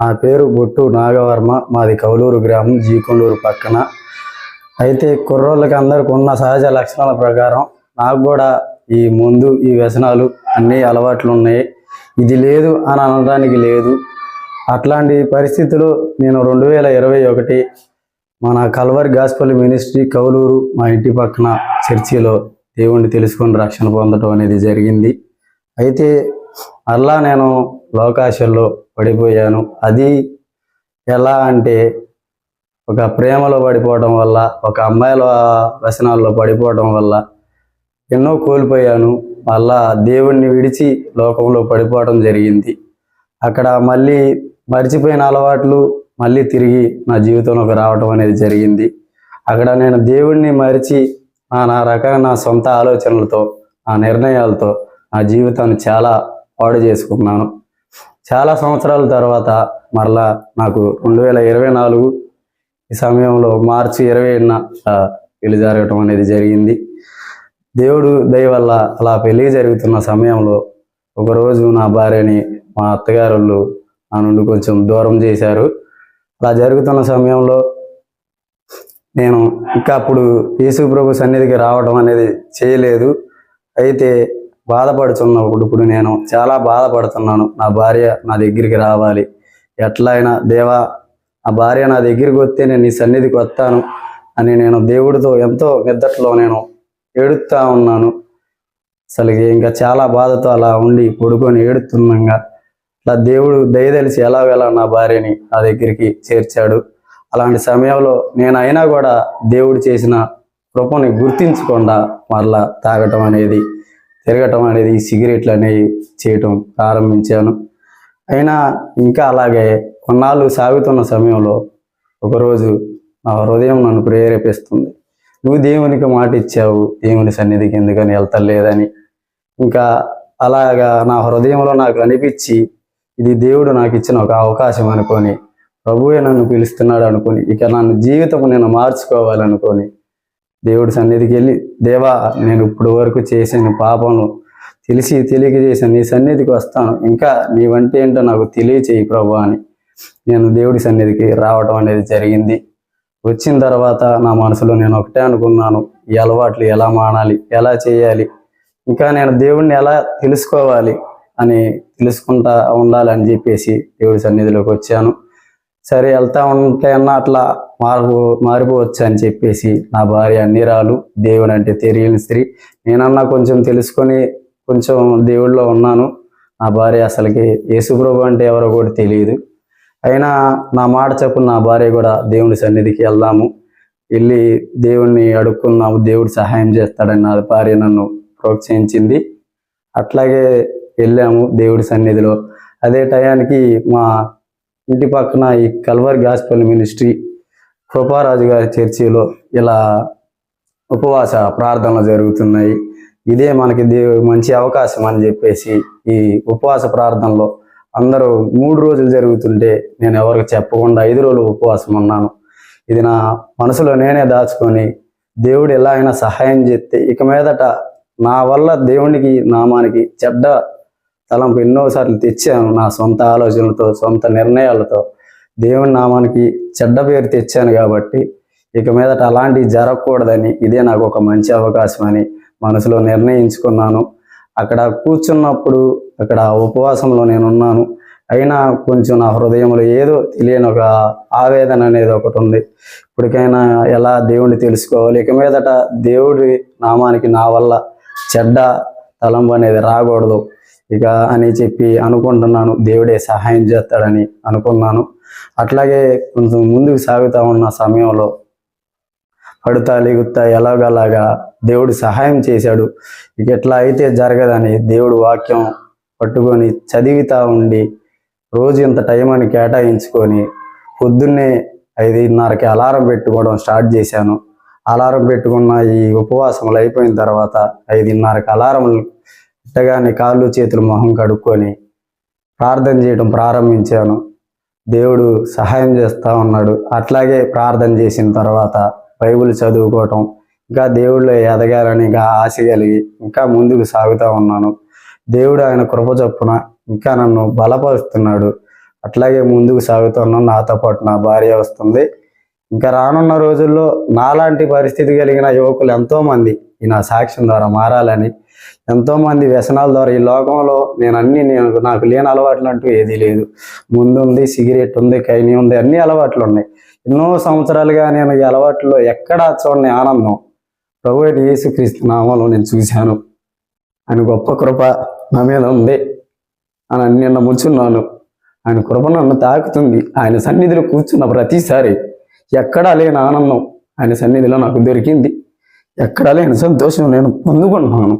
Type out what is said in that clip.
నా పేరు బొట్టు నాగవర్మ మాది కౌలూరు గ్రామం జీకొండూరు పక్కన. అయితే కుర్రోళ్ళకి అందరికి ఉన్న సహజ లక్షణాల ప్రకారం నాకు కూడా ఈ ముందు ఈ వ్యసనాలు అన్ని అలవాట్లు ఉన్నాయి. ఇది లేదు అని అనడానికి లేదు. అట్లాంటి పరిస్థితులు నేను రెండు వేల ఇరవై ఒకటి మన కల్వర్ గాస్పల్ మినిస్ట్రీ కౌలూరు మా ఇంటి పక్కన చర్చిలో దేవుణ్ణి తెలుసుకొని రక్షణ పొందడం అనేది జరిగింది. అయితే అలా నేను లోకాశల్లో పడిపోయాను. అది ఎలా అంటే ఒక ప్రేమలో పడిపోవడం వల్ల ఒక అమ్మాయిల వ్యసనాల్లో పడిపోవడం వల్ల ఎన్నో కోల్పోయాను. మళ్ళా దేవుణ్ణి విడిచి లోకంలో పడిపోవడం జరిగింది. అక్కడ మళ్ళీ మర్చిపోయిన అలవాట్లు మళ్ళీ తిరిగి నా జీవితంలోకి రావడం అనేది జరిగింది. అక్కడ నేను దేవుణ్ణి మరిచి నా నా రకంగా నా సొంత ఆలోచనలతో నా నిర్ణయాలతో నా జీవితాన్ని చాలా పాడు చేసుకున్నాను. చాలా సంవత్సరాల తర్వాత మరలా నాకు రెండు వేల ఇరవై నాలుగు ఈ సమయంలో మార్చి ఇరవై ఏడున పెళ్ళి జరగటం అనేది జరిగింది. దేవుడు దయ వల్ల అలా పెళ్ళి జరుగుతున్న సమయంలో ఒకరోజు నా భార్యని మా అత్తగారు నా నుండి కొంచెం దూరం చేశారు. అలా జరుగుతున్న సమయంలో నేను ఇంకా అప్పుడు యేసు ప్రభు సన్నిధికి రావడం అనేది చేయలేదు. అయితే బాధపడుతున్నప్పుడు ఇప్పుడు నేను చాలా బాధపడుతున్నాను. నా భార్య నా దగ్గరికి రావాలి. ఎట్లయినా దేవా నా భార్య నా దగ్గరికి వస్తే నేను నీ సన్నిధికి వస్తాను అని నేను దేవుడితో ఎంతో నిద్దట్లో నేను ఏడుస్తూ ఉన్నాను. అసలు ఇంకా చాలా బాధతో అలా ఉండి పడుకొని ఏడుతున్నాగా అట్లా దేవుడు దయదలిచి ఎలాగెలా నా భార్యని నా దగ్గరికి చేర్చాడు. అలాంటి సమయంలో నేను అయినా కూడా దేవుడు చేసిన కృపని గుర్తించకుండా మరలా తాగటం అనేది తిరగటం అనేది ఈ సిగరెట్లు అనేవి చేయటం ప్రారంభించాను. అయినా ఇంకా అలాగే కొన్నాళ్ళు సాగుతున్న సమయంలో ఒకరోజు నా హృదయం నన్ను ప్రేరేపిస్తుంది. నువ్వు దేవునికి మాట ఇచ్చావు దేవుని సన్నిధికి ఎందుకని వెళ్తలేదని? ఇంకా అలాగా నా హృదయంలో నాకు అనిపించి ఇది దేవుడు నాకు ఇచ్చిన ఒక అవకాశం అనుకొని ప్రభువే నన్ను పిలుస్తున్నాడు అనుకొని ఇక నన్ను జీవితం నేను మార్చుకోవాలనుకొని దేవుడి సన్నిధికి వెళ్ళి దేవా నేను ఇప్పుడు వరకు చేసిన పాపను తెలిసి తెలియక చేసిన నీ సన్నిధికి వస్తాను. ఇంకా నీ వంటి ఏంటో నాకు తెలియచేయి ప్రభు అని నేను దేవుడి సన్నిధికి రావటం అనేది జరిగింది. వచ్చిన తర్వాత నా మనసులో నేను ఒకటే అనుకున్నాను ఈ అలవాట్లు ఎలా మానాలి ఎలా చేయాలి ఇంకా నేను దేవుడిని ఎలా తెలుసుకోవాలి అని తెలుసుకుంటా ఉండాలని చెప్పేసి దేవుడి సన్నిధిలోకి వచ్చాను. సరే వెళ్తా ఉంటే అన్న అట్లా మార్పు మారిపోవచ్చు అని చెప్పేసి నా భార్య అన్నిరాలు దేవుడు అంటే తెలియని స్త్రీ. నేనన్నా కొంచెం తెలుసుకొని కొంచెం దేవుడిలో ఉన్నాను. నా భార్య అసలుకి యేసుప్రభు అంటే ఎవరో కూడా తెలియదు. అయినా నా మాట చెప్పు నా భార్య కూడా దేవుని సన్నిధికి వెళ్దాము. వెళ్ళి దేవుణ్ణి అడుక్కున్నాము దేవుడు సహాయం చేస్తాడని నా భార్య నన్ను ప్రోత్సహించింది. అట్లాగే వెళ్ళాము దేవుడి సన్నిధిలో. అదే టయానికి మా ఇంటి పక్కన ఈ కల్వర్ గాస్పల్ మినిస్ట్రీ కృపారాజు గారి చర్చిలో ఇలా ఉపవాస ప్రార్థనలు జరుగుతున్నాయి. ఇదే మనకి మంచి అవకాశం అని చెప్పేసి ఈ ఉపవాస ప్రార్థనలో అందరూ మూడు రోజులు జరుగుతుంటే నేను ఎవరికి చెప్పకుండా ఐదు రోజులు ఉపవాసం ఉన్నాను. ఇది నా మనసులో నేనే దాచుకొని దేవుడు ఎలా అయినా సహాయం చేస్తే ఇక మీదట నా వల్ల దేవునికి నామానికి చెడ్డ తలంపు ఎన్నోసార్లు తెచ్చాను నా సొంత ఆలోచనలతో సొంత నిర్ణయాలతో. దేవుని నామానికి చెడ్డ పేరు తెచ్చాను కాబట్టి ఇక మీదట అలాంటివి జరగకూడదని ఇదే నాకు ఒక మంచి అవకాశం అని మనసులో నిర్ణయించుకున్నాను. అక్కడ కూర్చున్నప్పుడు అక్కడ ఉపవాసంలో నేను ఉన్నాను అయినా కొంచెం నా హృదయంలో ఏదో తెలియని ఒక ఆవేదన అనేది ఒకటి ఉంది. ఇప్పటికైనా ఎలా దేవుణ్ణి తెలుసుకోవాలి? ఇక మీదట దేవుడి నామానికి నా వల్ల చెడ్డ తలంపు అనేది రాకూడదు. ఇక అని చెప్పి అనుకుంటున్నాను. దేవుడే సహాయం చేస్తాడని అనుకున్నాను. అట్లాగే కొంచెం ముందుకు సాగుతా ఉన్న సమయంలో పడుతా లేగుతా ఎలాగలాగా దేవుడు సహాయం చేశాడు. ఇక ఎట్లా అయితే జరగదని దేవుడు వాక్యం పట్టుకొని చదివితా ఉండి రోజు ఇంత టైం అని కేటాయించుకొని పొద్దున్నే ఐదున్నరకి అలారం పెట్టుకోవడం స్టార్ట్ చేశాను. అలారం పెట్టుకున్న ఈ ఉపవాసములు అయిపోయిన తర్వాత ఐదున్నరకి అలారం ఇట్టగానే కాళ్ళు చేతులు మొహం కడుక్కొని ప్రార్థన చేయడం ప్రారంభించాను. దేవుడు సహాయం చేస్తూ ఉన్నాడు. అట్లాగే ప్రార్థన చేసిన తర్వాత బైబిల్ చదువుకోవటం ఇంకా దేవుళ్ళు ఎదగాలని ఇంకా ఆశ కలిగి ఇంకా ముందుకు సాగుతూ ఉన్నాను. దేవుడు ఆయన కృప చొప్పున ఇంకా నన్ను బలపరుస్తున్నాడు. అట్లాగే ముందుకు సాగుతున్నాను నాతో పాటు నా భార్య వస్తుంది. ఇంకా రానున్న రోజుల్లో నాలాంటి పరిస్థితి కలిగిన యువకులు ఎంతోమంది ఈ నా సాక్ష్యం ద్వారా మారాలని ఎంతోమంది వ్యసనాల ద్వారా ఈ లోకంలో నేను అన్ని నేను నాకు లేని అలవాట్లు అంటూ ఏదీ లేదు. ముందు ఉంది సిగరెట్ ఉంది కైని ఉంది అన్ని అలవాట్లు ఉన్నాయి. ఎన్నో సంవత్సరాలుగా నేను ఈ అలవాట్లో ఎక్కడా చూడని ఆనందం. ప్రభు యేసుక్రీస్తు నామంలో నేను చూశాను. ఆయన గొప్ప కృప నా మీద ఉంది అని నిన్న ముచ్చున్నాను ఆయన కృప నన్ను తాకుతుంది. ఆయన సన్నిధిలో కూర్చున్న ప్రతిసారి ఎక్కడా లేని ఆనందం ఆయన సన్నిధిలో నాకు దొరికింది. ఎక్కడా లేని సంతోషం నేను పొందుకుంటున్నాను.